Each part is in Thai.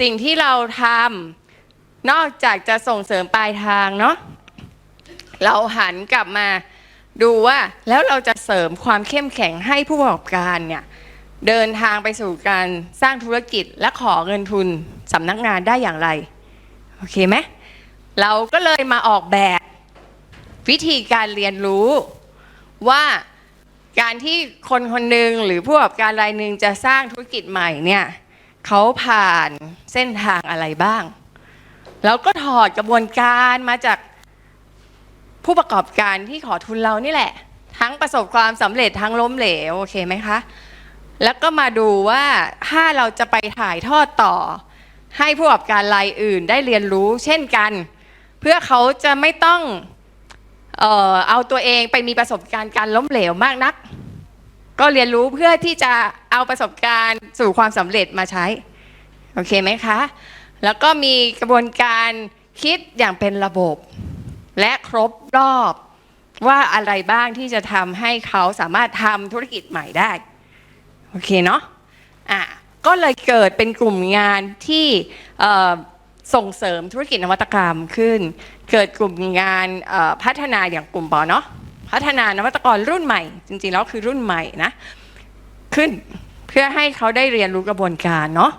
สิ่งที่เราทำนอกจากจะส่งเสริมปลายทางเนาะเราหันกลับมาดูว่าแล้วเราจะเสริมความเข้มแข็งให้ผู้ประกอบการเนี่ยเดินทางไปสู่การสร้างธุรกิจและขอเงินทุนสำนักงานได้อย่างไร โอเคไหมเราก็เลยมาออกแบบวิธีการเรียนรู้ว่าการที่คนคนหนึ่งหรือผู้ประกอบการรายหนึ่งจะสร้างธุรกิจใหม่เนี่ย เขาผ่านเส้นทางอะไรบ้าง แล้วก็ถอดกระบวนการมาจากผู้ประกอบการที่ขอทุนเรานี่แหละ ทั้งประสบความสำเร็จทั้งล้มเหลวโอเคไหมคะ แล้วก็มาดูว่าถ้าเราจะไปถ่ายทอดต่อ ให้ผู้ประกอบการรายอื่นได้เรียนรู้เช่นกัน เพื่อเขาจะไม่ต้องเออเอาตัวเองไปมีประสบการณ์การล้มเหลวมากนัก ก็เรียนรู้เพื่อที่จะเอาประสบการณ์สู่ความสำเร็จมาใช้ โอเคไหมคะ แล้วก็มีกระบวนการคิดอย่างเป็นระบบ และครบรอบว่าอะไรบ้างที่จะทำให้เขาสามารถทำธุรกิจใหม่ได้ โอเคเนาะอะก็เลยเกิดเป็นกลุ่มงานที่ส่งเสริมธุรกิจนวัตกรรมขึ้น เกิดกลุ่มงานพัฒนาอย่างกลุ่มปอเนาะ พัฒนานวัตกรรุ่นใหม่ จริงๆแล้วคือรุ่นใหม่นะ ขึ้นเพื่อให้เขาได้เรียนรู้กระบวนการเนาะ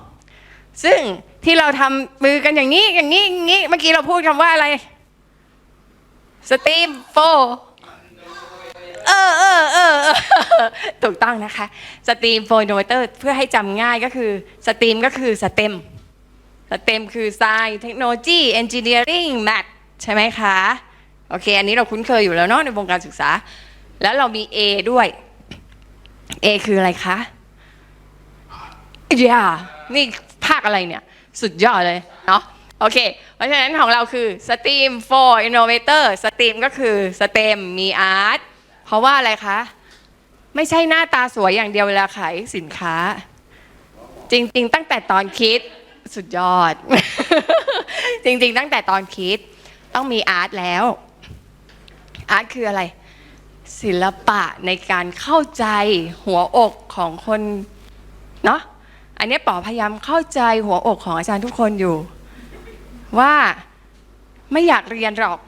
ซึ่งที่เราทำมือกันอย่างนี้อย่างนี้อย่างนี้เมื่อกี้เราพูดคำว่าอะไรสตรีมโฟเออเออเออเออถูกต้องนะคะสตรีมโฟนโนเวเตอร์เพื่อให้จำง่ายก็คือสตรีมก็คือสเต็มสเต็มคือ Science Technology Engineering Math ใช่ไหมคะ โอเค อันนี้เราคุ้นเคยอยู่แล้วเนาะในวงการศึกษา แล้วเรามี A ด้วย A คืออะไรคะอย่านี่ภาคอะไรเนี่ย สุดยอดเลยเนาะโอเค เพราะฉะนั้นของเราคือ STEAM for Innovator STEAM ก็คือ STEM มี Art เพราะว่าอะไรคะ ไม่ใช่หน้าตาสวยอย่างเดียวเวลาขายสินค้า จริง ๆ ตั้งแต่ตอนคิดสุดยอด จริง ๆ ตั้งแต่ตอนคิดต้องมีอาร์ตแล้ว อาร์ตคืออะไร ศิลปะในการเข้าใจหัวอกของคนเนาะอันนี้ป๋อพยายามเข้าใจหัวอกของอาจารย์ทุกคนอยู่ ว่าไม่อยากเรียนหรอก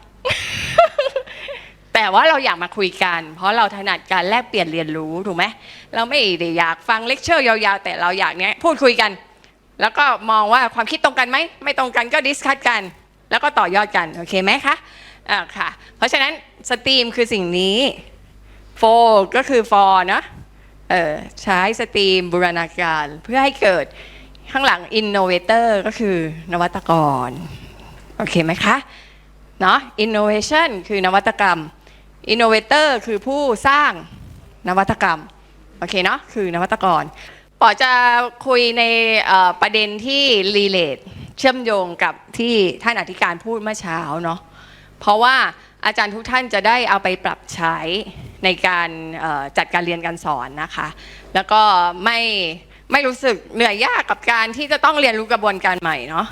แต่ว่าเราอยากมาคุยกัน เพราะเราถนัดการแลกเปลี่ยนเรียนรู้ถูกไหมเราไม่ได้อยากฟังเลคเชอร์ยาวๆ แต่เราอยากเนี้ยพูดคุยกัน แล้วก็มองว่าความคิดตรงกันไหมไม่ตรงกันก็ดิสคัตกัน แล้วก็ต่อยอดกัน โอเคไหมคะ อ่าค่ะ เพราะฉะนั้นสตรีมคือสิ่งนี้โฟก็คือ for นะเออใช้สตรีมบูรณาการเพื่อให้เกิดข้างหลัง innovator ก็คือนวัตกร โอเคไหมคะเนาะ innovation คือนวัตกรรม innovator คือผู้สร้างนวัตกรรม โอเคเนาะคือนวัตกรปอจะคุยในประเด็นที่รีเลทเชื่อมโยงกับที่ท่านอธิการพูดเมื่อเช้าเนาะ เพราะว่าอาจารย์ทุกท่านจะได้เอาไปปรับใช้ในการจัดการเรียนการสอนนะคะ แล้วก็ไม่ไม่รู้สึกเหนื่อยยากกับการที่จะต้องเรียนรู้กระบวนการใหม่เนาะ